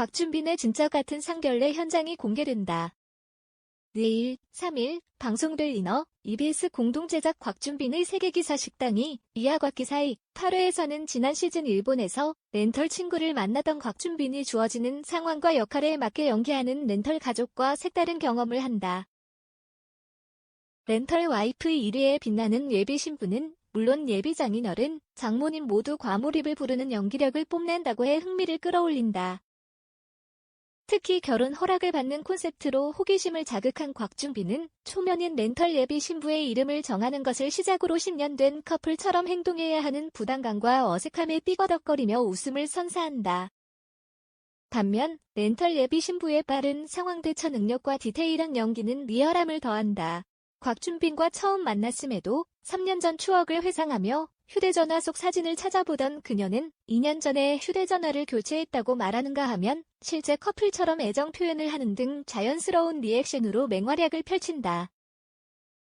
곽준빈의 진짜 같은 상견례 현장이 공개된다. 내일 3일 방송될 인어 EBS 공동제작 곽준빈의 세계기사 식당이 이하 곽 기사의 8회에서는 지난 시즌 일본에서 렌털 친구를 만나던 곽준빈이 주어지는 상황과 역할에 맞게 연기하는 렌털 가족과 색다른 경험을 한다. 렌털 와이프 1위에 빛나는 예비 신부는 물론 예비 장인어른, 장모님 모두 과몰입을 부르는 연기력을 뽐낸다고 해 흥미를 끌어올린다. 특히 결혼 허락을 받는 콘셉트로 호기심을 자극한 곽준빈은 초면인 렌털 예비 신부의 이름을 정하는 것을 시작으로 10년 된 커플처럼 행동해야 하는 부담감과 어색함에 삐거덕거리며 웃음을 선사한다. 반면 렌털 예비 신부의 빠른 상황 대처 능력과 디테일한 연기는 리얼함을 더한다. 곽준빈과 처음 만났음에도 3년 전 추억을 회상하며 휴대전화 속 사진을 찾아보던 그녀는 2년 전에 휴대전화를 교체했다고 말하는가 하면 실제 커플처럼 애정 표현을 하는 등 자연스러운 리액션으로 맹활약을 펼친다.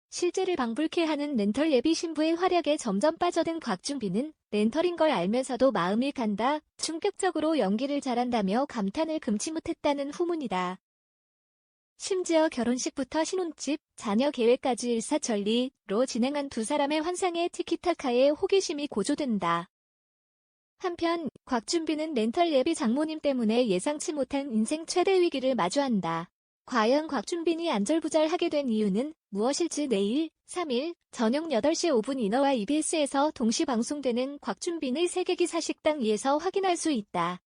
실제를 방불케 하는 렌털 예비 신부의 활약에 점점 빠져든 곽준빈은 렌털인 걸 알면서도 마음이 간다, 충격적으로 연기를 잘한다며 감탄을 금치 못했다는 후문이다. 심지어 결혼식부터 신혼집, 자녀 계획까지 일사천리로 진행한 두 사람의 환상의 티키타카에 호기심이 고조된다. 한편 곽준빈은 렌털 예비 장모님 때문에 예상치 못한 인생 최대 위기를 마주한다. 과연 곽준빈이 안절부절하게 된 이유는 무엇일지 내일 3일 저녁 8시 5분 인어와 EBS에서 동시 방송되는 곽준빈의 세계기사 식당 2에서 확인할 수 있다.